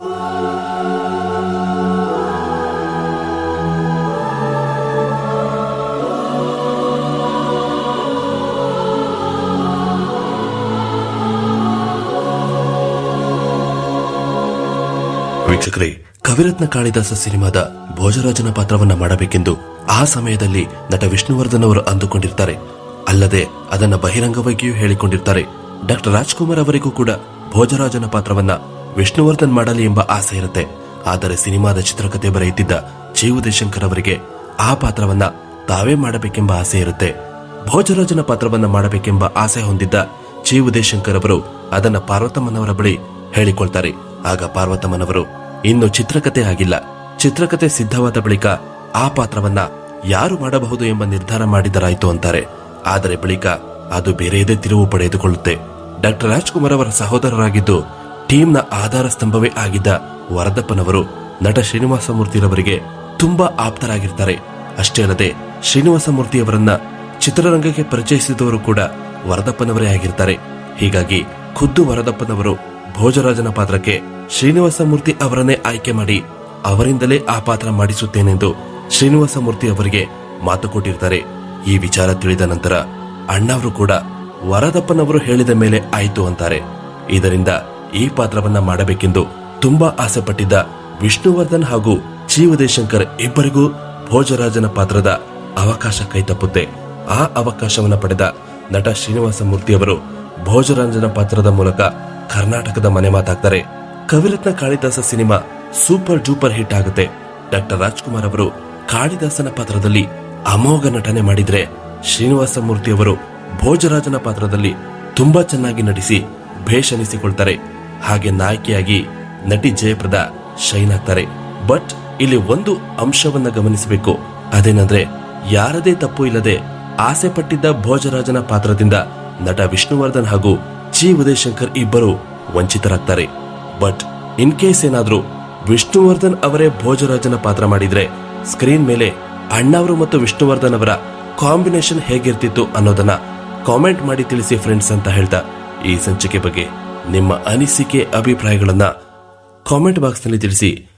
ವೀಕ್ಷಕರೇ, ಕವಿರತ್ನ ಕಾಳಿದಾಸ ಸಿನಿಮಾದ ಭೋಜರಾಜನ ಪಾತ್ರವನ್ನ ಮಾಡಬೇಕೆಂದು ಆ ಸಮಯದಲ್ಲಿ ನಟ ವಿಷ್ಣುವರ್ಧನ್ ಅವರು ಅಂದುಕೊಂಡಿರ್ತಾರೆ. ಅಲ್ಲದೆ ಅದನ್ನ ಬಹಿರಂಗವಾಗಿಯೂ ಹೇಳಿಕೊಂಡಿರ್ತಾರೆ. ಡಾಕ್ಟರ್ ರಾಜ್ಕುಮಾರ್ ಅವರಿಗೂ ಕೂಡ ಭೋಜರಾಜನ ಪಾತ್ರವನ್ನ ವಿಷ್ಣುವರ್ಧನ್ ಮಾಡಲಿ ಎಂಬ ಆಸೆ ಇರುತ್ತೆ. ಆದರೆ ಸಿನಿಮಾದ ಚಿತ್ರಕಥೆ ಬರೆಯುತ್ತಿದ್ದ ಜೀವದೇಶಂಕರ್ ಅವರಿಗೆ ಆ ಪಾತ್ರವನ್ನ ತಾವೇ ಮಾಡಬೇಕೆಂಬ ಆಸೆ ಇರುತ್ತೆ. ಭೋಜರಾಜನ ಪಾತ್ರವನ್ನ ಮಾಡಬೇಕೆಂಬ ಆಸೆ ಹೊಂದಿದ್ದ ಜಿ ಉದಯಶಂಕರ್ ಅವರು ಅದನ್ನ ಪಾರ್ವತಮ್ಮನವರ ಬಳಿ ಹೇಳಿಕೊಳ್ತಾರೆ. ಆಗ ಪಾರ್ವತಮ್ಮನವರು, ಇನ್ನು ಚಿತ್ರಕಥೆ ಆಗಿಲ್ಲ. ಚಿತ್ರಕಥೆ ಸಿದ್ಧವಾದ ಬಳಿಕ ಆ ಪಾತ್ರವನ್ನ ಯಾರು ಮಾಡಬಹುದು ಎಂಬ ನಿರ್ಧಾರ ಮಾಡಿದರಾಯ್ತು ಅಂತಾರೆ. ಆದರೆ ಬಳಿಕ ಅದು ಬೇರೆಯದೇ ತಿರುವು ಪಡೆದುಕೊಳ್ಳುತ್ತೆ. ಡಾಕ್ಟರ್ ರಾಜ್ಕುಮಾರ್ ಅವರ ಸಹೋದರರಾಗಿದ್ದು ಟೀಮ್ನ ಆಧಾರ ಸ್ತಂಭವೇ ಆಗಿದ್ದ ವರದಪ್ಪನವರು ನಟ ಶ್ರೀನಿವಾಸ ಮೂರ್ತಿರವರಿಗೆ ತುಂಬಾ ಆಪ್ತರಾಗಿರ್ತಾರೆ. ಅಷ್ಟೇ ಅಲ್ಲದೆ ಶ್ರೀನಿವಾಸ ಮೂರ್ತಿಯವರನ್ನ ಚಿತ್ರರಂಗಕ್ಕೆ ಪರಿಚಯಿಸಿದವರು ಕೂಡ ವರದಪ್ಪನವರೇ ಆಗಿರ್ತಾರೆ. ಹೀಗಾಗಿ ಖುದ್ದು ವರದಪ್ಪನವರು ಭೋಜರಾಜನ ಪಾತ್ರಕ್ಕೆ ಶ್ರೀನಿವಾಸ ಮೂರ್ತಿ ಅವರನ್ನೇ ಆಯ್ಕೆ ಮಾಡಿ ಅವರಿಂದಲೇ ಆ ಪಾತ್ರ ಮಾಡಿಸುತ್ತೇನೆಂದು ಶ್ರೀನಿವಾಸ ಮೂರ್ತಿ ಅವರಿಗೆ ಮಾತು ಕೊಟ್ಟಿರ್ತಾರೆ. ಈ ವಿಚಾರ ತಿಳಿದ ನಂತರ ಅಣ್ಣವರು ಕೂಡ ವರದಪ್ಪನವರು ಹೇಳಿದ ಮೇಲೆ ಆಯ್ತು ಅಂತಾರೆ. ಇದರಿಂದ ಈ ಪಾತ್ರವನ್ನ ಮಾಡಬೇಕೆಂದು ತುಂಬಾ ಆಸೆ ಪಟ್ಟಿದ್ದ ವಿಷ್ಣುವರ್ಧನ್ ಹಾಗೂ ಜೀವದೇಶಂಕರ್ ಇಬ್ಬರಿಗೂ ಭೋಜರಾಜನ ಪಾತ್ರದ ಅವಕಾಶ ಕೈತಪ್ಪುತ್ತೆ ಆ ಅವಕಾಶವನ್ನು ಪಡೆದ ನಟ ಶ್ರೀನಿವಾಸ ಮೂರ್ತಿಯವರು ಭೋಜರಾಜನ ಪಾತ್ರದ ಮೂಲಕ ಕರ್ನಾಟಕದ ಮನೆ ಮಾತಾಗ್ತಾರೆ. Kaviratna Kalidasa cinema super duper hit ಆಗುತ್ತೆ. ಡಾಕ್ಟರ್ ರಾಜ್ಕುಮಾರ್ ಅವರು ಕಾಳಿದಾಸನ ಪಾತ್ರದಲ್ಲಿ ಅಮೋಘ ನಟನೆ ಮಾಡಿದ್ರೆ ಶ್ರೀನಿವಾಸ ಮೂರ್ತಿಯವರು ಭೋಜರಾಜನ ಪಾತ್ರದಲ್ಲಿ ತುಂಬಾ ಚೆನ್ನಾಗಿ ನಟಿಸಿ ಭೇಷ್ ಅನಿಸಿಕೊಳ್ತಾರೆ ಹಾಗೆ ನಾಯಕಿಯಾಗಿ ನಟಿ ಜಯಪ್ರದ ಶೈನ್ ಆಗ್ತಾರೆ. ಬಟ್ ಇಲ್ಲಿ ಒಂದು ಅಂಶವನ್ನ ಗಮನಿಸಬೇಕು. ಅದೇನಂದ್ರೆ ಯಾರದೇ ತಪ್ಪು ಇಲ್ಲದೆ ಆಸೆ ಪಟ್ಟಿದ್ದ ಭೋಜರಾಜನ ಪಾತ್ರದಿಂದ ನಟ ವಿಷ್ಣುವರ್ಧನ್ ಹಾಗೂ ಜಿ ಉದಯಶಂಕರ್ ಇಬ್ಬರು ವಂಚಿತರಾಗ್ತಾರೆ. ಬಟ್ ಇನ್ ಕೇಸ್ ಏನಾದ್ರೂ ವಿಷ್ಣುವರ್ಧನ್ ಅವರೇ ಭೋಜರಾಜನ ಪಾತ್ರ ಮಾಡಿದ್ರೆ ಸ್ಕ್ರೀನ್ ಮೇಲೆ ಅಣ್ಣವರು ಮತ್ತು ವಿಷ್ಣುವರ್ಧನ್ ಅವರ ಕಾಂಬಿನೇಷನ್ ಹೇಗಿರ್ತಿತ್ತು ಅನ್ನೋದನ್ನ ಕಾಮೆಂಟ್ ಮಾಡಿ ತಿಳಿಸಿ ಫ್ರೆಂಡ್ಸ್ ಅಂತ ಹೇಳ್ತಾ ಈ ಸಂಚಿಕೆ ಬಗ್ಗೆ ನಿಮ್ಮ ಅನಿಸಿಕೆ, ಅಭಿಪ್ರಾಯಗಳನ್ನ ಕಾಮೆಂಟ್ ಬಾಕ್ಸ್ನಲ್ಲಿ ತಿಳಿಸಿ,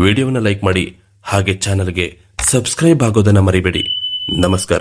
ವಿಡಿಯೋವನ್ನು ಲೈಕ್ ಮಾಡಿ, ಹಾಗೆ ಚಾನಲ್ಗೆ ಸಬ್ಸ್ಕ್ರೈಬ್ ಆಗೋದನ್ನ ಮರಿಬೇಡಿ. ನಮಸ್ಕಾರ.